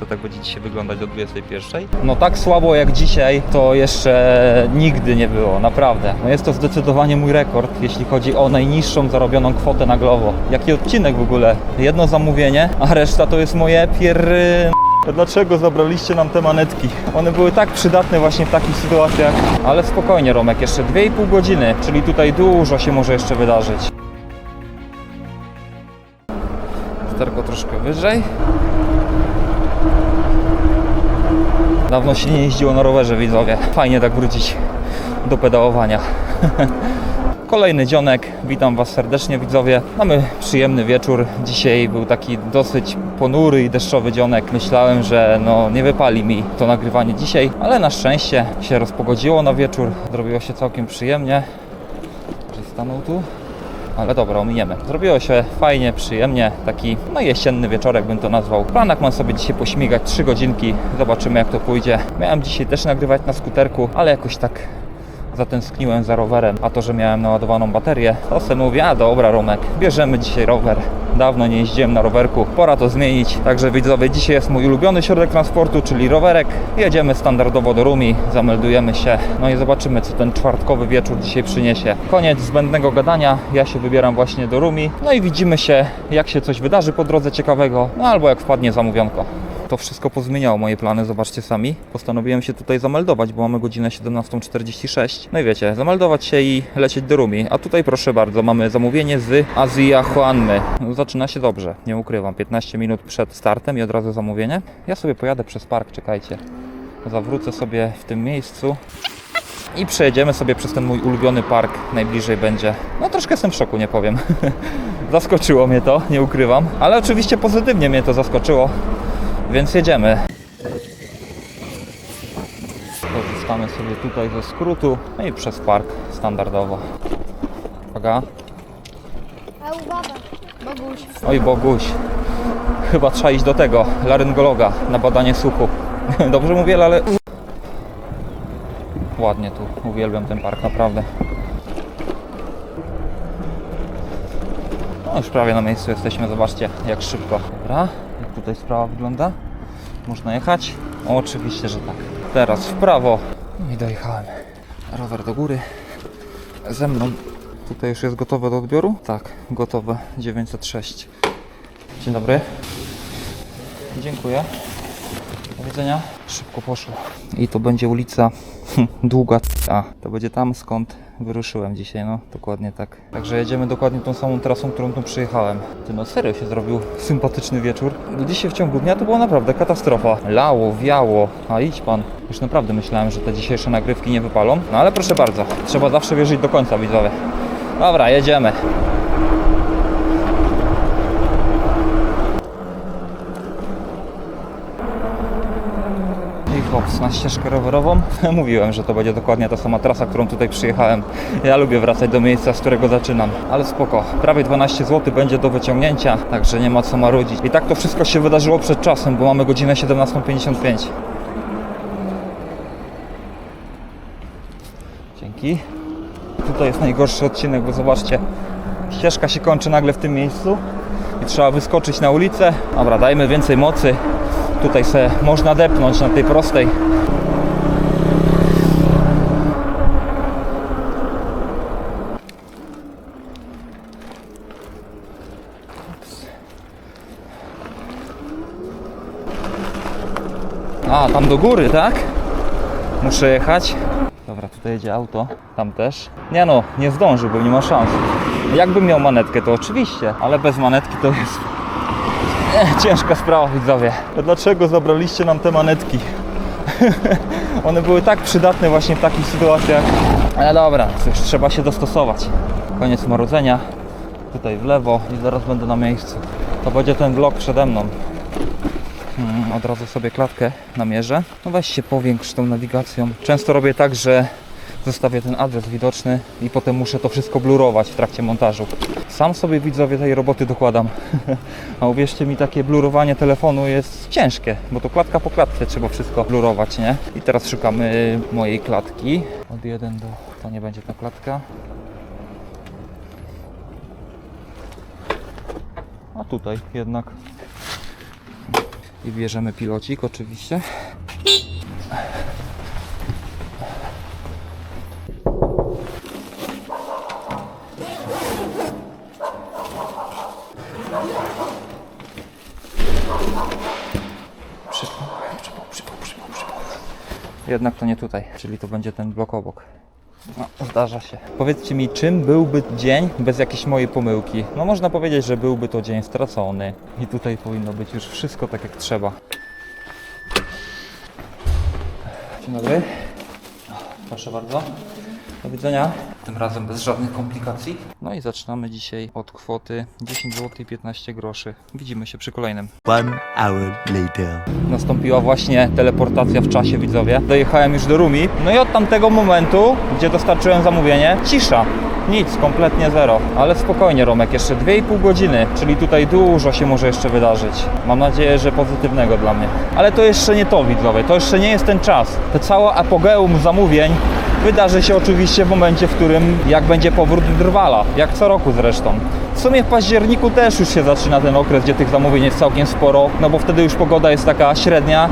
to tak będzie dzisiaj wyglądać do 21. No tak słabo jak dzisiaj to jeszcze nigdy nie było, naprawdę. No jest to zdecydowanie mój rekord, jeśli chodzi o najniższą zarobioną kwotę na Glovo. Jaki odcinek w ogóle? Jedno zamówienie, a reszta to jest moje pierry... Dlaczego zabraliście nam te manetki? One były tak przydatne właśnie w takich sytuacjach. Ale spokojnie Romek, jeszcze 2,5 godziny, czyli tutaj dużo się może jeszcze wydarzyć. Sterko troszkę wyżej. Dawno się nie jeździło na rowerze, widzowie. Fajnie tak wrócić do pedałowania. Kolejny dzionek, witam Was serdecznie widzowie. Mamy przyjemny wieczór. Dzisiaj był taki dosyć ponury i deszczowy dzionek. Myślałem, że no, nie wypali mi to nagrywanie dzisiaj, ale na szczęście się rozpogodziło na wieczór. Zrobiło się całkiem przyjemnie. Że stanął tu. Ale dobra, ominiemy. Zrobiło się fajnie, przyjemnie, taki no jesienny wieczorek bym to nazwał. W planach mam sobie dzisiaj pośmigać 3 godzinki, zobaczymy jak to pójdzie. Miałem dzisiaj też nagrywać na skuterku, ale jakoś tak zatęskniłem za rowerem, a to, że miałem naładowaną baterię, to sobie mówię, a dobra Romek, bierzemy dzisiaj rower. Dawno nie jeździłem na rowerku, pora to zmienić. Także widzowie, dzisiaj jest mój ulubiony środek transportu, czyli rowerek. Jedziemy standardowo do Rumi, zameldujemy się, no i zobaczymy, co ten czwartkowy wieczór dzisiaj przyniesie. Koniec zbędnego gadania, ja się wybieram właśnie do Rumi, no i widzimy się, jak się coś wydarzy po drodze ciekawego, no albo jak wpadnie zamówionko to wszystko pozmieniało moje plany, zobaczcie sami. Postanowiłem się tutaj zameldować, bo mamy godzinę 17.46. No i wiecie, zameldować się i lecieć do Rumi. A tutaj proszę bardzo, mamy zamówienie z Azja Huanmy. No, zaczyna się dobrze, nie ukrywam. 15 minut przed startem i od razu zamówienie. Ja sobie pojadę przez park, czekajcie. Zawrócę sobie w tym miejscu. I przejedziemy sobie przez ten mój ulubiony park, najbliżej będzie. No troszkę jestem w szoku, nie powiem. Zaskoczyło mnie to, nie ukrywam. Ale oczywiście pozytywnie mnie to zaskoczyło. Więc jedziemy. Korzystamy sobie tutaj ze skrótu, no i przez park standardowo. Uwaga. Boguś. Oj Boguś. Chyba trzeba iść do tego, laryngologa na badanie słuchu. Dobrze mówię, ale... Ładnie tu, uwielbiam ten park, naprawdę. No już prawie na miejscu jesteśmy, zobaczcie jak szybko. Dobra, jak tutaj sprawa wygląda? Można jechać? Oczywiście, że tak. Teraz w prawo i dojechałem. Rower do góry. Ze mną. Tutaj już jest gotowe do odbioru? Tak, gotowe. 906. Dzień dobry. Dziękuję. Widzenia. Szybko poszło. I to będzie ulica długa. A, to będzie tam skąd wyruszyłem dzisiaj, no dokładnie tak. Także jedziemy dokładnie tą samą trasą, którą tu przyjechałem. Ty no serio się zrobił sympatyczny wieczór. Dzisiaj w ciągu dnia to była naprawdę katastrofa. Lało, wiało, a idź pan. Już naprawdę myślałem, że te dzisiejsze nagrywki nie wypalą. No ale proszę bardzo, trzeba zawsze wierzyć do końca widzowie. Dobra, jedziemy. Hops, na ścieżkę rowerową. Mówiłem, że to będzie dokładnie ta sama trasa, którą tutaj przyjechałem. Ja lubię wracać do miejsca, z którego zaczynam. Ale spoko, prawie 12 zł będzie do wyciągnięcia, także nie ma co marudzić. I tak to wszystko się wydarzyło przed czasem, bo mamy godzinę 17.55. Dzięki. Tutaj jest najgorszy odcinek, bo zobaczcie, ścieżka się kończy nagle w tym miejscu i trzeba wyskoczyć na ulicę. Dobra, dajmy więcej mocy. Tutaj se można depnąć na tej prostej. A, tam do góry, tak? Muszę jechać. Dobra, tutaj jedzie auto, tam też. Nie no, nie zdążyłbym, nie ma szans. Jakbym miał manetkę, to oczywiście, ale bez manetki to jest ciężka sprawa, widzowie. Dlaczego zabraliście nam te manetki? One były tak przydatne właśnie w takich sytuacjach. Ale dobra, cóż, trzeba się dostosować. Koniec marudzenia. Tutaj w lewo i zaraz będę na miejscu. To będzie ten vlog przede mną. Mm, od razu sobie klatkę namierzę. No weź się powiększ tą nawigacją. Często robię tak, że zostawię ten adres widoczny i potem muszę to wszystko blurować w trakcie montażu. Sam sobie widzowie tej roboty dokładam. A uwierzcie mi, takie blurowanie telefonu jest ciężkie, bo to klatka po klatce trzeba wszystko blurować, nie? I teraz szukamy mojej klatki. Od 1 do... to nie będzie ta klatka. A tutaj jednak I bierzemy pilocik oczywiście. Jednak to nie tutaj, czyli to będzie ten blok obok. No, zdarza się. Powiedzcie mi, czym byłby dzień bez jakiejś mojej pomyłki? No można powiedzieć, że byłby to dzień stracony. I tutaj powinno być już wszystko tak jak trzeba. Dzień dobry. Proszę bardzo. Do widzenia. Tym razem bez żadnych komplikacji. No i zaczynamy dzisiaj od kwoty 10 zł i 15 groszy. Widzimy się przy kolejnym. One hour later. Nastąpiła właśnie teleportacja w czasie, widzowie. Dojechałem już do Rumi. No i od tamtego momentu, gdzie dostarczyłem zamówienie, cisza. Nic, kompletnie zero. Ale spokojnie, Romek, jeszcze 2,5 godziny, czyli tutaj dużo się może jeszcze wydarzyć. Mam nadzieję, że pozytywnego dla mnie. Ale to jeszcze nie to, widzowie, to jeszcze nie jest ten czas. To całe apogeum zamówień wydarzy się oczywiście w momencie, w którym jak będzie powrót Drwala, jak co roku zresztą. W sumie w październiku też już się zaczyna ten okres, gdzie tych zamówień jest całkiem sporo, no bo wtedy już pogoda jest taka średnia.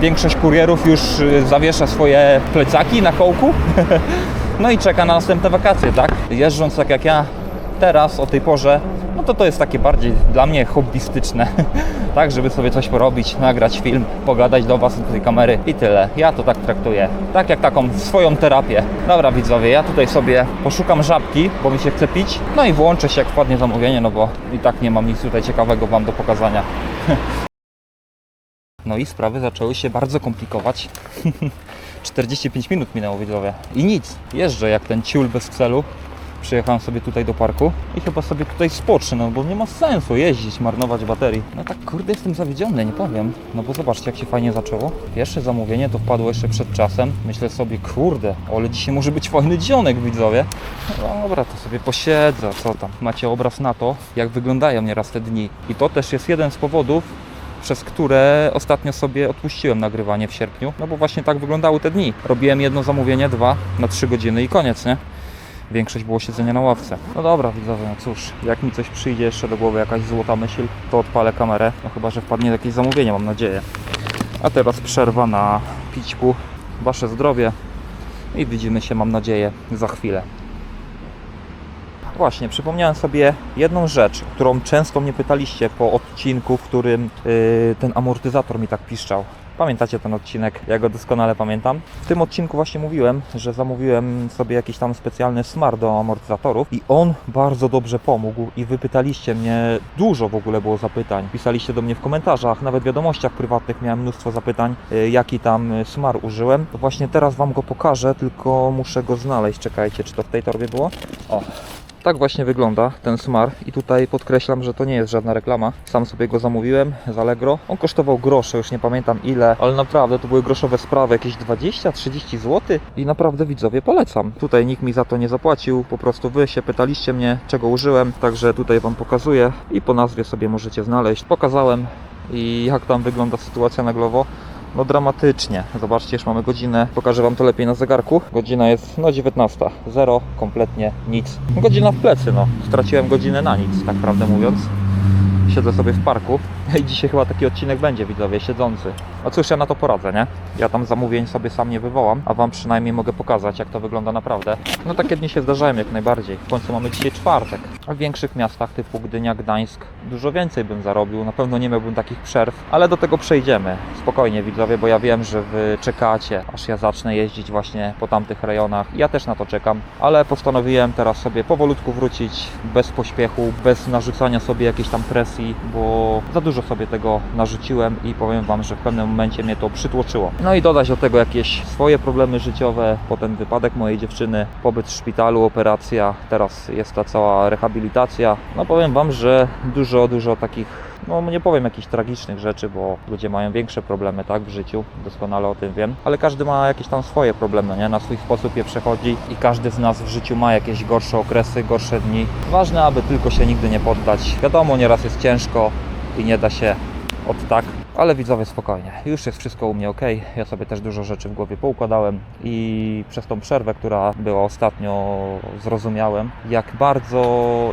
Większość kurierów już y, zawiesza swoje plecaki na kołku. No i czeka na następne wakacje, tak? Jeżdżąc tak jak ja teraz o tej porze, to to jest takie bardziej dla mnie hobbystyczne. tak, żeby sobie coś porobić, nagrać film, pogadać do Was do tej kamery i tyle. Ja to tak traktuję. Tak jak taką swoją terapię. Dobra widzowie, ja tutaj sobie poszukam żabki, bo mi się chce pić. No i włączę się jak wpadnie zamówienie, no bo i tak nie mam nic tutaj ciekawego Wam do pokazania. No i sprawy zaczęły się bardzo komplikować. 45 minut minęło widzowie. I nic. Jeżdżę jak ten ciul bez celu. Przyjechałem sobie tutaj do parku i chyba sobie tutaj spocznę, no bo nie ma sensu jeździć, marnować baterii. No tak kurde jestem zawiedziony, nie powiem. No bo zobaczcie jak się fajnie zaczęło. Pierwsze zamówienie to wpadło jeszcze przed czasem. Myślę sobie, kurde, ale dzisiaj może być fajny dzionek widzowie. No dobra, to sobie posiedzę, co tam. Macie obraz na to, jak wyglądają nieraz te dni. I to też jest jeden z powodów, przez które ostatnio sobie odpuściłem nagrywanie w sierpniu, no bo właśnie tak wyglądały te dni. Robiłem jedno zamówienie, dwa na trzy godziny i koniec, nie? Większość było siedzenia na ławce. No dobra, widzowie, no cóż, jak mi coś przyjdzie jeszcze do głowy, jakaś złota myśl, to odpalę kamerę. No chyba, że wpadnie jakieś zamówienie, mam nadzieję. A teraz przerwa na pićku. Wasze zdrowie i widzimy się, mam nadzieję, za chwilę. Właśnie, przypomniałem sobie jedną rzecz, którą często mnie pytaliście po odcinku, w którym yy, ten amortyzator mi tak piszczał. Pamiętacie ten odcinek? Ja go doskonale pamiętam. W tym odcinku właśnie mówiłem, że zamówiłem sobie jakiś tam specjalny smar do amortyzatorów i on bardzo dobrze pomógł i wy pytaliście mnie, dużo w ogóle było zapytań. Pisaliście do mnie w komentarzach, nawet w wiadomościach prywatnych miałem mnóstwo zapytań, yy, jaki tam smar użyłem. To właśnie teraz Wam go pokażę, tylko muszę go znaleźć. Czekajcie, czy to w tej torbie było? O, tak właśnie wygląda ten smar i tutaj podkreślam, że to nie jest żadna reklama. Sam sobie go zamówiłem z Allegro. On kosztował grosze, już nie pamiętam ile, ale naprawdę to były groszowe sprawy, jakieś 20-30 zł i naprawdę widzowie polecam. Tutaj nikt mi za to nie zapłacił, po prostu wy się pytaliście mnie czego użyłem, także tutaj wam pokazuję i po nazwie sobie możecie znaleźć. Pokazałem i jak tam wygląda sytuacja na Glovo. No dramatycznie. Zobaczcie, już mamy godzinę. Pokażę Wam to lepiej na zegarku. Godzina jest no 19. Zero, kompletnie nic. Godzina w plecy, no. Straciłem godzinę na nic, tak prawdę mówiąc. Siedzę sobie w parku i dzisiaj chyba taki odcinek będzie, widzowie, siedzący. No cóż, ja na to poradzę, nie? Ja tam zamówień sobie sam nie wywołam, a Wam przynajmniej mogę pokazać, jak to wygląda naprawdę. No takie dni się zdarzają jak najbardziej. W końcu mamy dzisiaj czwartek. A w większych miastach typu Gdynia, Gdańsk dużo więcej bym zarobił. Na pewno nie miałbym takich przerw, ale do tego przejdziemy. Spokojnie, widzowie, bo ja wiem, że Wy czekacie, aż ja zacznę jeździć właśnie po tamtych rejonach. Ja też na to czekam, ale postanowiłem teraz sobie powolutku wrócić, bez pośpiechu, bez narzucania sobie jakiejś tam presji, bo za dużo sobie tego narzuciłem i powiem Wam, że w pewnym momencie mnie to przytłoczyło. No i dodać do tego jakieś swoje problemy życiowe, potem wypadek mojej dziewczyny, pobyt w szpitalu, operacja, teraz jest ta cała rehabilitacja. No powiem Wam, że dużo, dużo takich no nie powiem jakichś tragicznych rzeczy, bo ludzie mają większe problemy tak w życiu, doskonale o tym wiem, ale każdy ma jakieś tam swoje problemy, nie? Na swój sposób je przechodzi i każdy z nas w życiu ma jakieś gorsze okresy, gorsze dni. Ważne, aby tylko się nigdy nie poddać. Wiadomo, nieraz jest ciężko i nie da się od tak Ale widzowie spokojnie, już jest wszystko u mnie ok. Ja sobie też dużo rzeczy w głowie poukładałem i przez tą przerwę, która była ostatnio, zrozumiałem, jak bardzo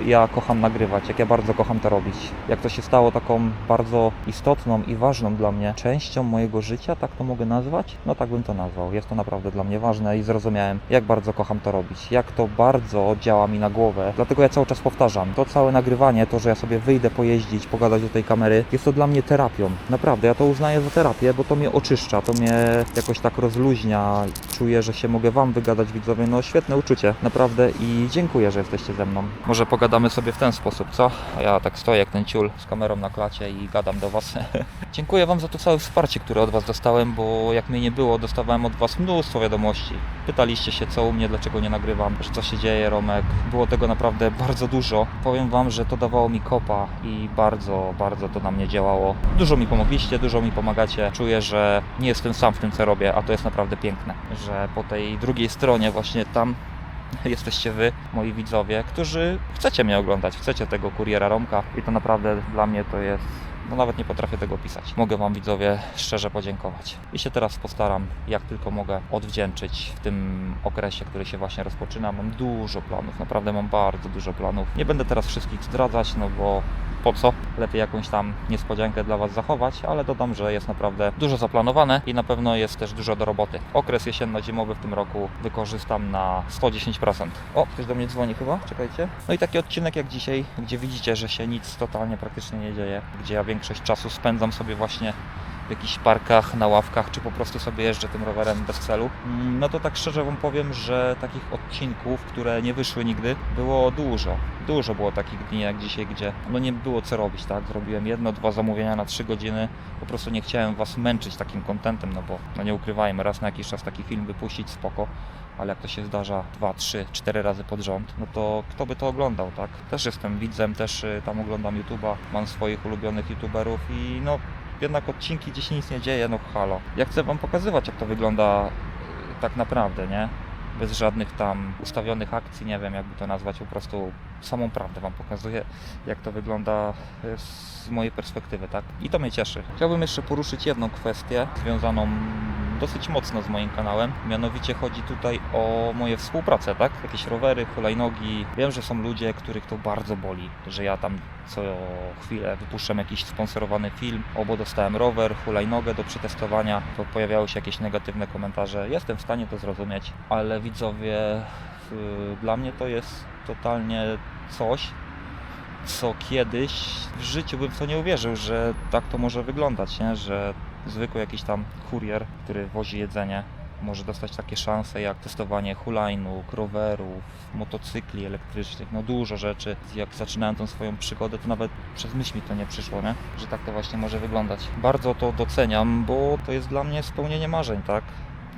ja kocham nagrywać, jak ja bardzo kocham to robić. Jak to się stało taką bardzo istotną i ważną dla mnie częścią mojego życia, tak to mogę nazwać? No tak bym to nazwał. Jest to naprawdę dla mnie ważne i zrozumiałem, jak bardzo kocham to robić, jak to bardzo działa mi na głowę. Dlatego ja cały czas powtarzam, to całe nagrywanie, to, że ja sobie wyjdę pojeździć, pogadać do tej kamery, jest to dla mnie terapią. Naprawdę, ja to uznaję za terapię, bo to mnie oczyszcza, to mnie jakoś tak rozluźnia. Czuję, że się mogę Wam wygadać, widzowie. No świetne uczucie, naprawdę i dziękuję, że jesteście ze mną. Może pogadamy sobie w ten sposób, co? A ja tak stoję jak ten ciul z kamerą na klacie i gadam do Was. dziękuję Wam za to całe wsparcie, które od Was dostałem, bo jak mnie nie było, dostawałem od Was mnóstwo wiadomości. Pytaliście się, co u mnie, dlaczego nie nagrywam, że co się dzieje, Romek. Było tego naprawdę bardzo dużo. Powiem Wam, że to dawało mi kopa i bardzo, bardzo to na mnie działało. Dużo mi pomogliście, dużo mi pomagacie. Czuję, że nie jestem sam w tym, co robię, a to jest naprawdę piękne, że po tej drugiej stronie, właśnie tam jesteście wy, moi widzowie, którzy chcecie mnie oglądać, chcecie tego kuriera Romka i to naprawdę dla mnie to jest no nawet nie potrafię tego pisać. Mogę Wam widzowie szczerze podziękować. I się teraz postaram, jak tylko mogę, odwdzięczyć w tym okresie, który się właśnie rozpoczyna. Mam dużo planów, naprawdę mam bardzo dużo planów. Nie będę teraz wszystkich zdradzać, no bo po co? Lepiej jakąś tam niespodziankę dla Was zachować, ale dodam, że jest naprawdę dużo zaplanowane i na pewno jest też dużo do roboty. Okres jesienno-zimowy w tym roku wykorzystam na 110%. O, ktoś do mnie dzwoni chyba, czekajcie. No i taki odcinek jak dzisiaj, gdzie widzicie, że się nic totalnie praktycznie nie dzieje, gdzie ja większość czasu spędzam sobie właśnie w jakichś parkach, na ławkach, czy po prostu sobie jeżdżę tym rowerem bez celu. Mm, No to tak szczerze Wam powiem, że takich odcinków, które nie wyszły nigdy, było dużo. Dużo było takich dni jak dzisiaj, gdzie no nie było co robić, tak? Zrobiłem jedno, dwa zamówienia na trzy godziny. Po prostu nie chciałem Was męczyć takim kontentem, no bo no nie ukrywajmy, raz na jakiś czas taki film wypuścić, spoko. Ale jak to się zdarza dwa, trzy, cztery razy pod rząd, no to kto by to oglądał, tak? Też jestem widzem, też y, tam oglądam YouTube'a, mam swoich ulubionych YouTuberów i no jednak odcinki, gdzie się nic nie dzieje, no halo. Ja chcę Wam pokazywać, jak to wygląda y, tak naprawdę, nie? Bez żadnych tam ustawionych akcji, nie wiem jakby to nazwać, po prostu samą prawdę Wam pokazuję, jak to wygląda y, z mojej perspektywy, tak? I to mnie cieszy. Chciałbym jeszcze poruszyć jedną kwestię związaną dosyć mocno z moim kanałem. Mianowicie chodzi tutaj o moje współpracę, tak? Jakieś rowery, hulajnogi. Wiem, że są ludzie, których to bardzo boli, że ja tam co chwilę wypuszczam jakiś sponsorowany film, o bo dostałem rower, hulajnogę do przetestowania, to pojawiały się jakieś negatywne komentarze. Jestem w stanie to zrozumieć, ale widzowie, y, dla mnie to jest totalnie coś, co kiedyś w życiu bym w to nie uwierzył, że tak to może wyglądać, nie? że zwykły jakiś tam kurier, który wozi jedzenie, może dostać takie szanse jak testowanie hulajnóg, rowerów, motocykli elektrycznych, no dużo rzeczy. Jak zaczynałem tą swoją przygodę, to nawet przez myśl mi to nie przyszło, nie? że tak to właśnie może wyglądać. Bardzo to doceniam, bo to jest dla mnie spełnienie marzeń, tak?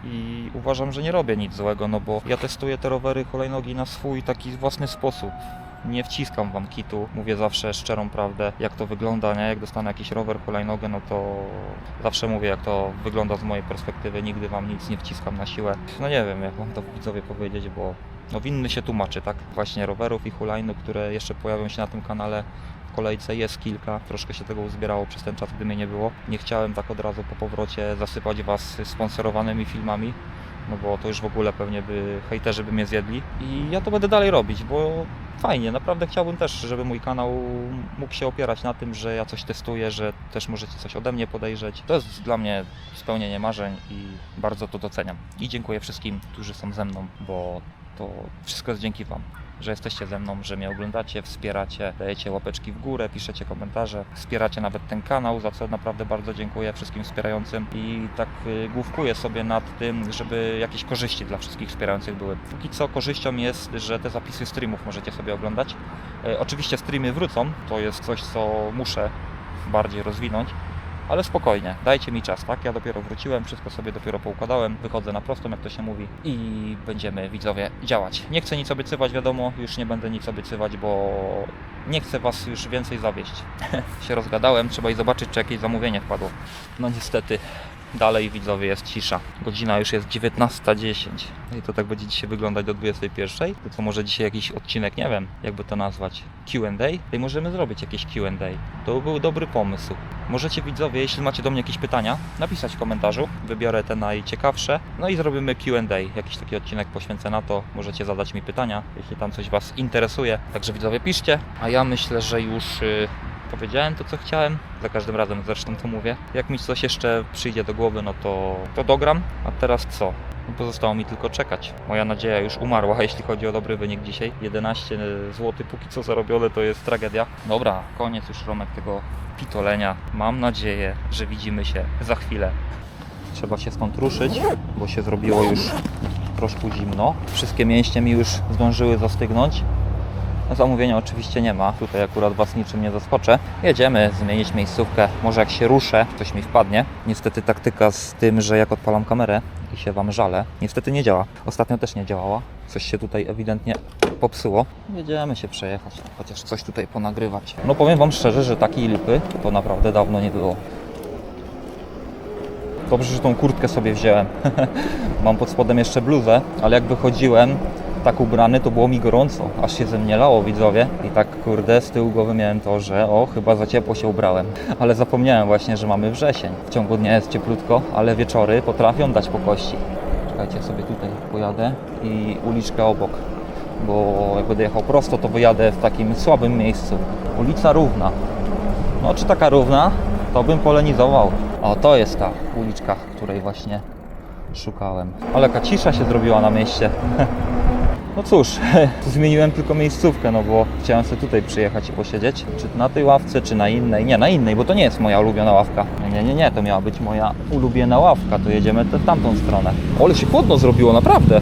I uważam, że nie robię nic złego, no bo ja testuję te rowery, hulajnogi na swój taki własny sposób nie wciskam wam kitu, mówię zawsze szczerą prawdę, jak to wygląda, nie? Jak dostanę jakiś rower, hulajnogę, no to zawsze mówię, jak to wygląda z mojej perspektywy, nigdy wam nic nie wciskam na siłę. No nie wiem, jak wam to widzowie powiedzieć, bo no winny się tłumaczy, tak? Właśnie rowerów i hulajnóg, które jeszcze pojawią się na tym kanale. W kolejce jest kilka, troszkę się tego uzbierało przez ten czas, gdy mnie nie było. Nie chciałem tak od razu po powrocie zasypać was sponsorowanymi filmami, no bo to już w ogóle pewnie by hejterzy by mnie zjedli. I ja to będę dalej robić, bo fajnie, naprawdę chciałbym też, żeby mój kanał mógł się opierać na tym, że ja coś testuję, że też możecie coś ode mnie podejrzeć. To jest dla mnie spełnienie marzeń i bardzo to doceniam. I dziękuję wszystkim, którzy są ze mną, bo to wszystko jest dzięki Wam. Że jesteście ze mną, że mnie oglądacie, wspieracie, dajecie łapeczki w górę, piszecie komentarze, wspieracie nawet ten kanał, za co naprawdę bardzo dziękuję wszystkim wspierającym i tak y, główkuję sobie nad tym, żeby jakieś korzyści dla wszystkich wspierających były. Póki co korzyścią jest, że te zapisy streamów możecie sobie oglądać. E, Oczywiście streamy wrócą, to jest coś, co muszę bardziej rozwinąć, ale spokojnie, dajcie mi czas, tak? Ja dopiero wróciłem, wszystko sobie dopiero poukładałem, wychodzę na prostą, jak to się mówi i będziemy, widzowie, działać. Nie chcę nic obiecywać, wiadomo, już nie będę nic obiecywać, bo nie chcę Was już więcej zawieść. się rozgadałem, trzeba i zobaczyć, czy jakieś zamówienie wpadło. No niestety, Dalej widzowie jest cisza. Godzina już jest 19.10. No I to tak będzie dzisiaj wyglądać do 21.00. To co może dzisiaj jakiś odcinek, nie wiem, jakby to nazwać, Q&A? I możemy zrobić jakieś Q&A. To by był dobry pomysł. Możecie widzowie, jeśli macie do mnie jakieś pytania, napisać w komentarzu. Wybiorę te najciekawsze. No i zrobimy Q&A. Jakiś taki odcinek poświęcę na to. Możecie zadać mi pytania, jeśli tam coś Was interesuje. Także widzowie piszcie. A ja myślę, że już y, powiedziałem to, co chciałem. Za każdym razem zresztą to mówię. Jak mi coś jeszcze przyjdzie do głowy, no to, to dogram. A teraz co? No Pozostało mi tylko czekać. Moja nadzieja już umarła, jeśli chodzi o dobry wynik dzisiaj. 11 zł póki co zarobione to jest tragedia. Dobra, koniec już Romek tego pitolenia. Mam nadzieję, że widzimy się za chwilę. Trzeba się stąd ruszyć, bo się zrobiło już troszkę zimno. Wszystkie mięśnie mi już zdążyły zastygnąć. Zamówienia oczywiście nie ma. Tutaj akurat Was niczym nie zaskoczę. Jedziemy zmienić miejscówkę. Może jak się ruszę, coś mi wpadnie. Niestety taktyka z tym, że jak odpalam kamerę i się Wam żalę, niestety nie działa. Ostatnio też nie działała. Coś się tutaj ewidentnie popsuło. Jedziemy się przejechać, chociaż coś tutaj ponagrywać. No powiem Wam szczerze, że takiej lipy to naprawdę dawno nie było. Dobrze, że tą kurtkę sobie wziąłem. Mam pod spodem jeszcze bluzę, ale jak wychodziłem tak ubrany, to było mi gorąco, aż się ze mnie lało, widzowie. I tak, kurde, z tyłu głowy miałem to, że o, chyba za ciepło się ubrałem. Ale zapomniałem właśnie, że mamy wrzesień. W ciągu dnia jest cieplutko, ale wieczory potrafią dać po kości. Czekajcie, sobie tutaj pojadę i uliczkę obok. Bo jak będę jechał prosto, to wyjadę w takim słabym miejscu. Ulica równa. No, czy taka równa, to bym polenizował. O, to jest ta uliczka, której właśnie szukałem. Ale jaka cisza się zrobiła na mieście. No cóż, zmieniłem tylko miejscówkę, no bo chciałem sobie tutaj przyjechać i posiedzieć. Czy na tej ławce, czy na innej? Nie, na innej, bo to nie jest moja ulubiona ławka. Nie, nie, nie, to miała być moja ulubiona ławka. To jedziemy w tamtą stronę. O, ale się chłodno zrobiło, naprawdę.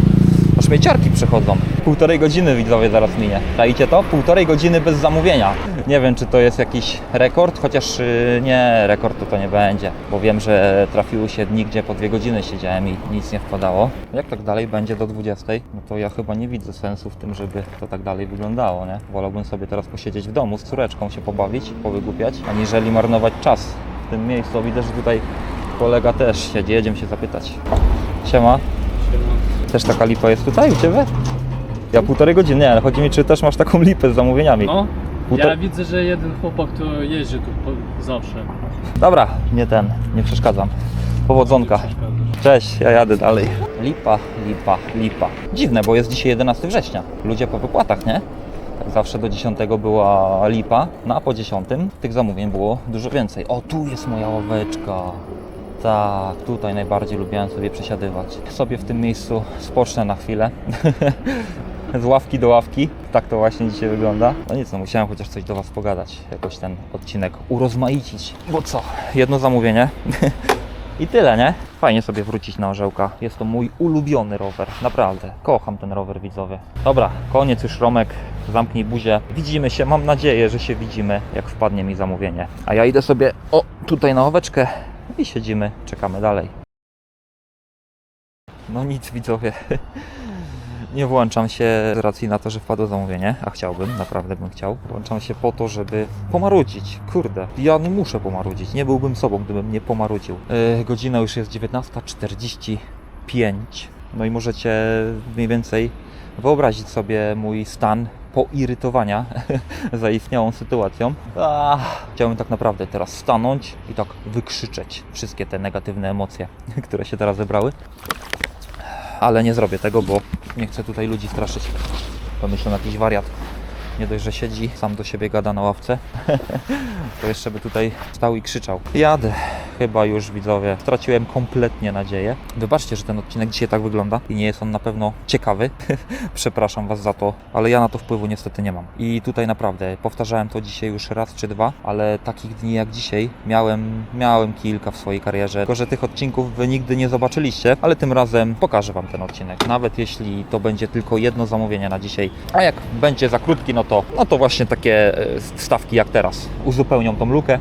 Aż mnie ciarki przechodzą. Półtorej godziny widzowie zaraz minie. Czaicie to? Półtorej godziny bez zamówienia. Nie wiem, czy to jest jakiś rekord, chociaż yy, nie, rekord to nie będzie, bo wiem, że trafiły się dni, gdzie po dwie godziny siedziałem i nic nie wpadało. Jak tak dalej będzie do 20, no to ja chyba nie widzę sensu w tym, żeby to tak dalej wyglądało, nie? Wolałbym sobie teraz posiedzieć w domu z córeczką, się pobawić, powygłupiać, aniżeli marnować czas w tym miejscu. Widzę, że tutaj kolega też siedzi, jedziemy się zapytać. Siema. Też taka lipa jest tutaj u Ciebie? Ja półtorej godziny, nie, ale chodzi mi, czy też masz taką lipę z zamówieniami. No, Półtor- ja widzę, że jeden chłopak to jeździ tu po, zawsze. Dobra, nie ten, nie przeszkadzam. Powodzonka. Cześć, ja jadę dalej. Lipa, lipa, lipa. Dziwne, bo jest dzisiaj 11 września. Ludzie po wypłatach, nie? Tak zawsze do 10 była lipa, no a po 10 tych zamówień było dużo więcej. O, tu jest moja ławeczka. Tak, tutaj najbardziej lubiłem sobie przesiadywać. Sobie w tym miejscu spocznę na chwilę. Z ławki do ławki. Tak to właśnie dzisiaj wygląda. No nic, no musiałem chociaż coś do Was pogadać. Jakoś ten odcinek urozmaicić. Bo co? Jedno zamówienie. I tyle, nie? Fajnie sobie wrócić na orzełka. Jest to mój ulubiony rower. Naprawdę. Kocham ten rower widzowy. Dobra, koniec już Romek. Zamknij buzię. Widzimy się. Mam nadzieję, że się widzimy, jak wpadnie mi zamówienie. A ja idę sobie, o, tutaj na ławeczkę i siedzimy, czekamy dalej. No nic widzowie. Nie włączam się z racji na to, że wpadło zamówienie, a chciałbym, naprawdę bym chciał. Włączam się po to, żeby pomarudzić. Kurde, ja nie muszę pomarudzić. Nie byłbym sobą, gdybym nie pomarudził. Yy, godzina już jest 19.45. No i możecie mniej więcej wyobrazić sobie mój stan poirytowania zaistniałą sytuacją. Ach, chciałbym tak naprawdę teraz stanąć i tak wykrzyczeć wszystkie te negatywne emocje, które się teraz zebrały ale nie zrobię tego, bo nie chcę tutaj ludzi straszyć. Pomyślę na jakiś wariat. Nie dość, że siedzi, sam do siebie gada na ławce, to jeszcze by tutaj stał i krzyczał. Jadę. Chyba już widzowie. Straciłem kompletnie nadzieję. Wybaczcie, że ten odcinek dzisiaj tak wygląda i nie jest on na pewno ciekawy. Przepraszam Was za to, ale ja na to wpływu niestety nie mam. I tutaj naprawdę powtarzałem to dzisiaj już raz czy dwa, ale takich dni jak dzisiaj miałem, miałem kilka w swojej karierze. Tylko, że tych odcinków Wy nigdy nie zobaczyliście, ale tym razem pokażę Wam ten odcinek. Nawet jeśli to będzie tylko jedno zamówienie na dzisiaj, a jak będzie za krótki, no to, no to właśnie takie e, stawki jak teraz uzupełnią tą lukę.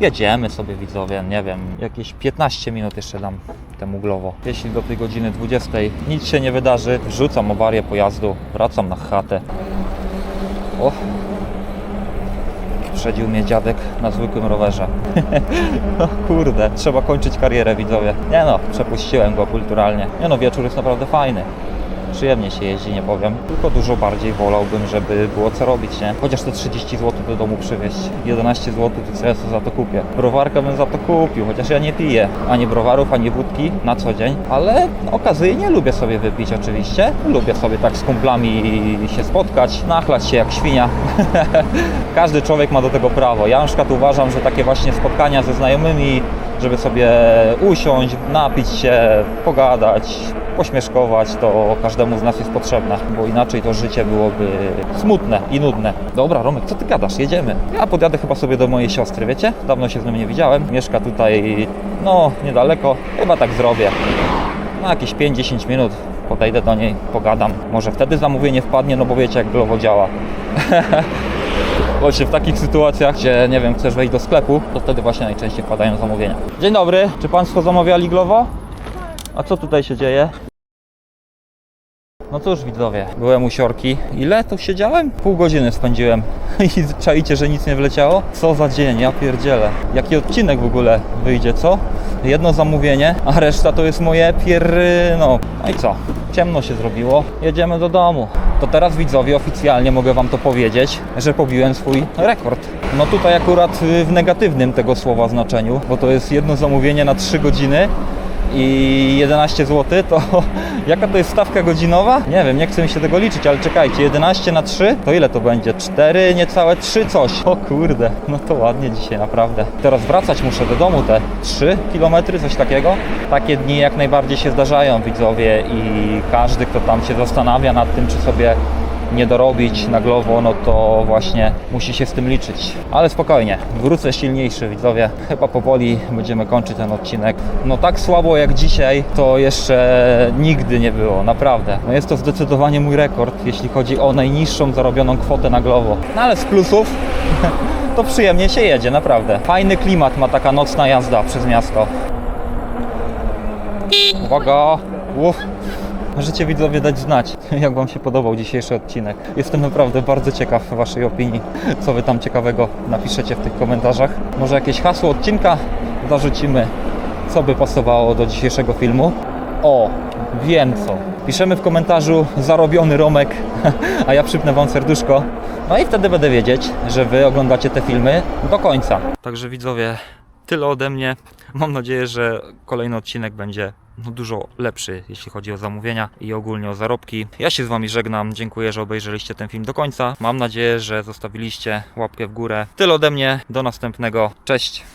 Jedziemy sobie widzowie, nie wiem, jakieś 15 minut jeszcze dam temu glowo. Jeśli do tej godziny 20 nic się nie wydarzy, wrzucam awarię pojazdu, wracam na chatę. O! Wyprzedził mnie dziadek na zwykłym rowerze. no kurde, trzeba kończyć karierę widzowie. Nie no, przepuściłem go kulturalnie. Nie no, wieczór jest naprawdę fajny. Przyjemnie się jeździ, nie powiem. Tylko dużo bardziej wolałbym, żeby było co robić, nie? Chociaż te 30 zł do domu przywieźć. 11 zł, to co ja za to kupię? Browarkę bym za to kupił, chociaż ja nie piję ani browarów, ani wódki na co dzień. Ale okazyjnie lubię sobie wypić oczywiście. Lubię sobie tak z kumplami się spotkać, nachlać się jak świnia. Każdy człowiek ma do tego prawo. Ja na przykład uważam, że takie właśnie spotkania ze znajomymi, żeby sobie usiąść, napić się, pogadać, pośmieszkować, to każdemu z nas jest potrzebne, bo inaczej to życie byłoby smutne i nudne. Dobra, Romek, co ty gadasz? Jedziemy. Ja podjadę chyba sobie do mojej siostry, wiecie? Dawno się z nią nie widziałem. Mieszka tutaj, no, niedaleko. Chyba tak zrobię. Na jakieś 5-10 minut podejdę do niej, pogadam. Może wtedy zamówienie wpadnie, no bo wiecie jak Glovo działa. Właśnie w takich sytuacjach, gdzie nie wiem, chcesz wejść do sklepu, to wtedy właśnie najczęściej wpadają zamówienia. Dzień dobry, czy Państwo zamawiali Glovo? A co tutaj się dzieje? No cóż widzowie, byłem u siorki. Ile tu siedziałem? Pół godziny spędziłem. I czaicie, że nic nie wleciało? Co za dzień, ja pierdzielę. Jaki odcinek w ogóle wyjdzie, co? Jedno zamówienie, a reszta to jest moje pierry... no. I co? Ciemno się zrobiło, jedziemy do domu. To teraz widzowie oficjalnie mogę wam to powiedzieć, że pobiłem swój rekord. No tutaj akurat w negatywnym tego słowa znaczeniu, bo to jest jedno zamówienie na 3 godziny i 11 zł, to jaka to jest stawka godzinowa? Nie wiem, nie chcę mi się tego liczyć, ale czekajcie, 11 na 3, to ile to będzie? 4, niecałe 3 coś. O kurde, no to ładnie dzisiaj naprawdę. Teraz wracać muszę do domu te 3 km, coś takiego. Takie dni jak najbardziej się zdarzają widzowie i każdy, kto tam się zastanawia nad tym, czy sobie nie dorobić na glowo, no to właśnie musi się z tym liczyć. Ale spokojnie, wrócę silniejszy widzowie. Chyba powoli będziemy kończyć ten odcinek. No tak słabo jak dzisiaj to jeszcze nigdy nie było, naprawdę. No jest to zdecydowanie mój rekord, jeśli chodzi o najniższą zarobioną kwotę na glowo. No ale z plusów to przyjemnie się jedzie, naprawdę. Fajny klimat ma taka nocna jazda przez miasto. Uwaga! Uf. Możecie widzowie dać znać, jak Wam się podobał dzisiejszy odcinek. Jestem naprawdę bardzo ciekaw Waszej opinii, co Wy tam ciekawego napiszecie w tych komentarzach. Może jakieś hasło odcinka zarzucimy, co by pasowało do dzisiejszego filmu. O, wiem co. Piszemy w komentarzu zarobiony Romek, a ja przypnę Wam serduszko. No i wtedy będę wiedzieć, że Wy oglądacie te filmy do końca. Także widzowie, tyle ode mnie. Mam nadzieję, że kolejny odcinek będzie no, dużo lepszy, jeśli chodzi o zamówienia i ogólnie o zarobki. Ja się z Wami żegnam. Dziękuję, że obejrzeliście ten film do końca. Mam nadzieję, że zostawiliście łapkę w górę. Tyle ode mnie. Do następnego. Cześć.